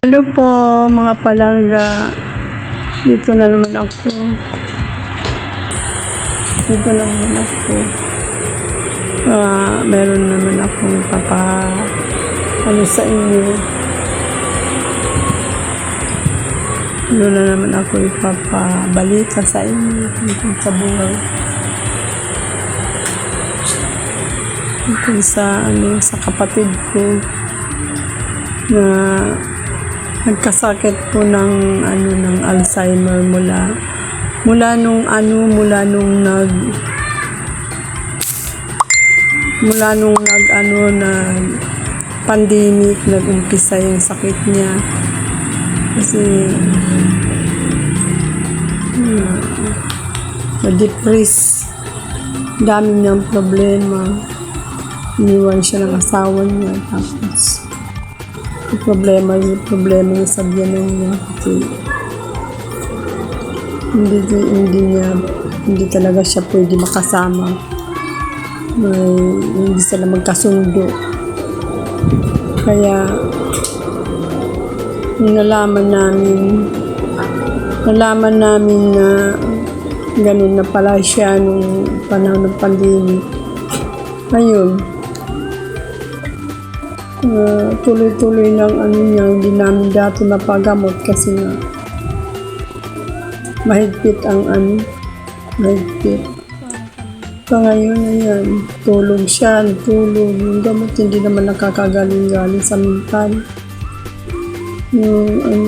Hello po mga palangga. Dito na naman ako. Dito na naman ako. Ah, meron naman akong papa ano sa inyo. Ano na naman ako ipapabalita sa inyo tungkol sa buhay. Tungkol sa ano sa kapatid ko na nagkasakit po ng ano ng Alzheimer mula mula nung ano mula nung nag mula nung nag ano na pandemic nag-umpisa yung sakit niya. Kasi hmm, na-depress. Dami niyang problema. Iniwan siya ng asawa niya tapos yung problema yung problema niya sa biyanan niya. Kasi hindi, hindi niya hindi talaga siya pwede makasama. May hindi sila magkasundo. Kaya nalaman namin nalaman namin na ganun na pala siya nung panahon ng pandemic. Ayun tuloy-tuloy ng ano niya, hindi namin dati mapagamot kasi nga mahigpit ang ano, mahigpit. Pa ngayon, ayan, tulog siya, tulog. Yung gamot hindi naman nakakagaling-galing sa mental. Yung ano,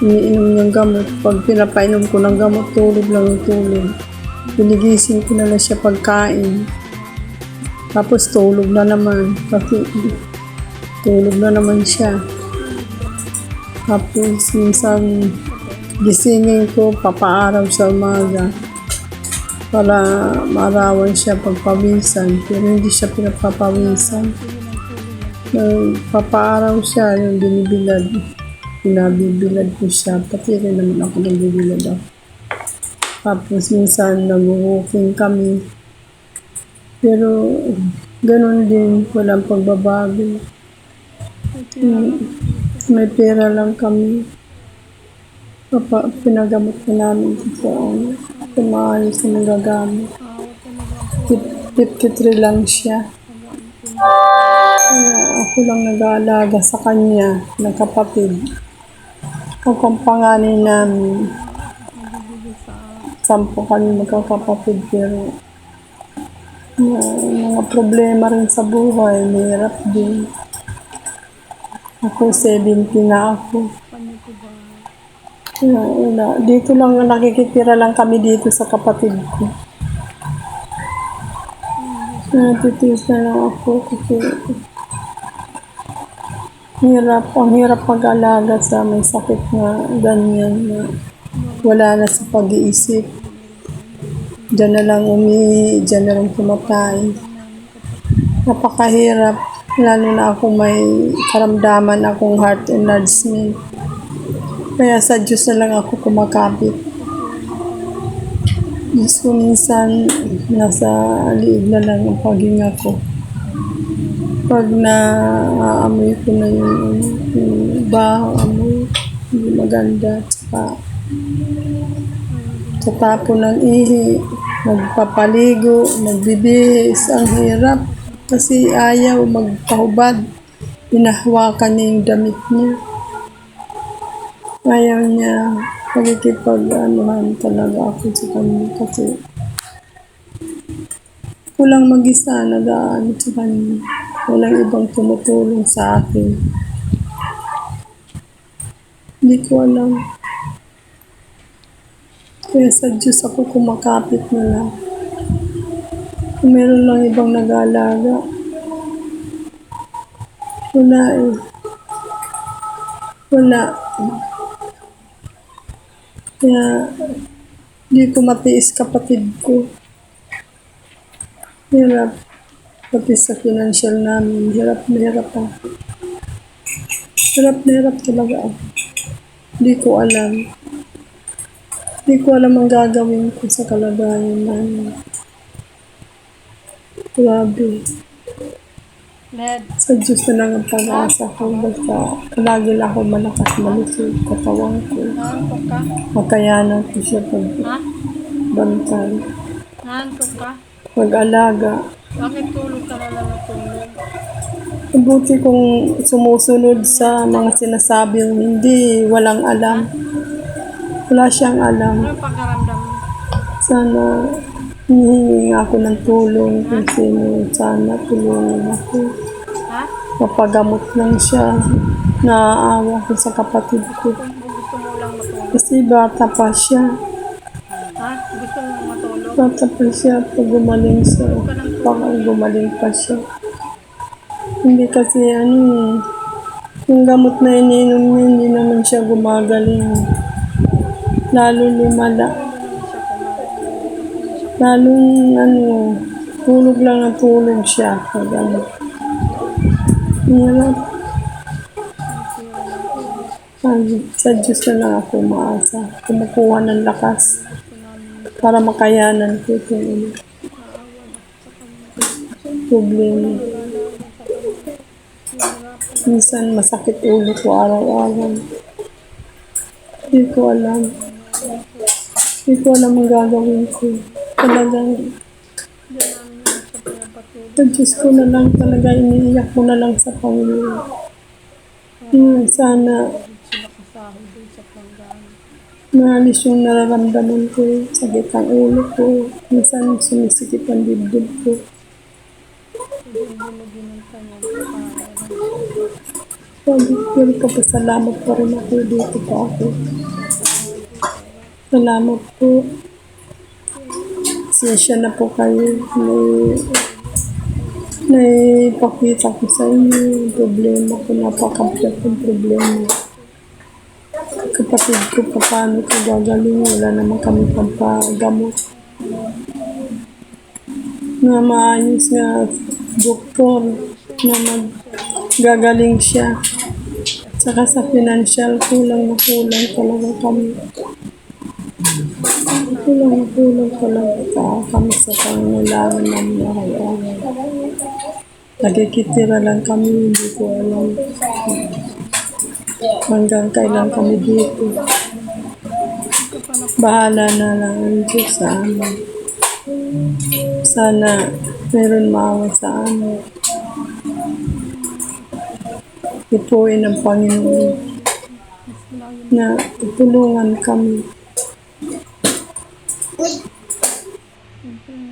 iniinom niyang gamot. Pag pinapainom ko ng gamot, tulog lang yung tulog. Pinigising ko na lang siya pagkain. Tapos tulog na naman. Kasi tulog na naman siya. Tapos minsan gisingin ko, papaaraw sa umaga para maarawan siya pagpawisan. Pero hindi siya pinapapawisan. Nung papaaraw siya, yung binibilad. Pinabibilad ko siya. Pati rin naman ako nang bibilad ako. Tapos minsan nag-walking kami. Pero ganun din, walang pagbabago. May pera lang kami. Papa, pinagamot ko namin ito. Ano, tumaayos na nagagamit. Fif- 53 lang siya. Kaya ako lang nag-aalaga sa kanya, ng kapatid. Ako ang panganay namin. Sampo kami magkakapatid pero mga problema rin sa buhay, mahirap din. Ako, 70 na ako. Kaya, wala. Dito lang, nakikitira lang kami dito sa kapatid ko. Natitiis na lang ako kasi hirap, ang hirap mag-alaga sa may sakit na ganyan na wala na sa pag-iisip. Diyan na lang umihi, diyan na lang tumatay. Napakahirap, lalo na ako may karamdaman akong heart enlargement. Kaya sa Diyos na lang ako kumakapit. Diyos ko minsan nasa liig na lang ang paghinga ko. Pag naaamoy ko na yung, yung baho, amoy, hindi maganda. Tsaka sa tapo ng ihi, magpapaligo, magbibihis, ang hirap. Kasi ayaw magpahubad. Pinahwakan niya yung damit niya. Ayaw niya pagkikipag-anuhan talaga ako sa kanya kasi kulang mag-isa, nag-aano sa kanya. Walang ibang tumutulong sa akin. Hindi ko alam. Kaya sa Diyos ako kumakapit na lang. Meron lang ibang nag-aalaga. Wala eh. Wala. Kaya hindi ko matiis kapatid ko. Hirap. Pati sa financial namin, hirap na hirap ako. Hirap na hirap talaga ako. Hindi ko alam. Hindi ko alam ang gagawin ko sa kalagayan namin. Grabe. Led, Sa Diyos na lang ang pag-asa ko. Basta lagi lang ako malakas malusog katawan ko. Makayanan ko siya pag Ha? bantay. Naantok ka? Pag-alaga. Bakit tulog ka na lang na tulog? Mabuti kung sumusunod sa mga sinasabing hindi, walang alam. Wala siyang alam. Ano yung pagkaramdam mo? Sana hinihingi ako ng tulong kung sino. Sana tulungan ako. Ha? Mapagamot lang siya. Naaawa ko sa kapatid ko. Gusto mo lang matulog? Kasi bata pa siya. Ha? Gusto mo matulog? Bata pa siya pag gumaling siya. Baka gumaling pa siya. Hindi kasi ano eh. Yung gamot na iniinom niya, hindi naman siya gumagaling. Lalo lumala. Lalong ano, tulog lang ang tulog siya. Pag ano. Hirap. Ay, sa Diyos na lang ako maasa. Kumukuha ng lakas para makayanan ko itong ano, problema. Minsan masakit ulo ko araw-araw. Hindi ko alam. Hindi ko alam ang gagawin ko. Talagang sa Diyos ko na lang talaga iniiyak ko na lang sa Panginoon. Hmm, sana maalis yung nararamdaman ko, sakit ang ulo ko, minsan sumisikip ang dibdib ko. Yung. Sabi ko, kapasalamat pa rin ako dito pa ako. Salamat po. Sensya na po kayo. May, naipakita ko sa inyo yung problema ko. Napakablat yung problema. Kapatid ko, pa, paano ko gagaling? Wala naman kami pampagamot. Na maayos nga doktor na maggagaling siya. Saka sa financial, kulang na kulang talaga kami. Kulang na kulang talaga ka- kami sa pangangailangan namin araw-araw. Nagkikitira lang kami, hindi ko alam hanggang kailan kami dito. Bahala na lang ang Diyos sa amin. Sana meron maawa sa amin. Ipuin ng Panginoon na tutulungan kami. Siyempre, nag-aalala ko na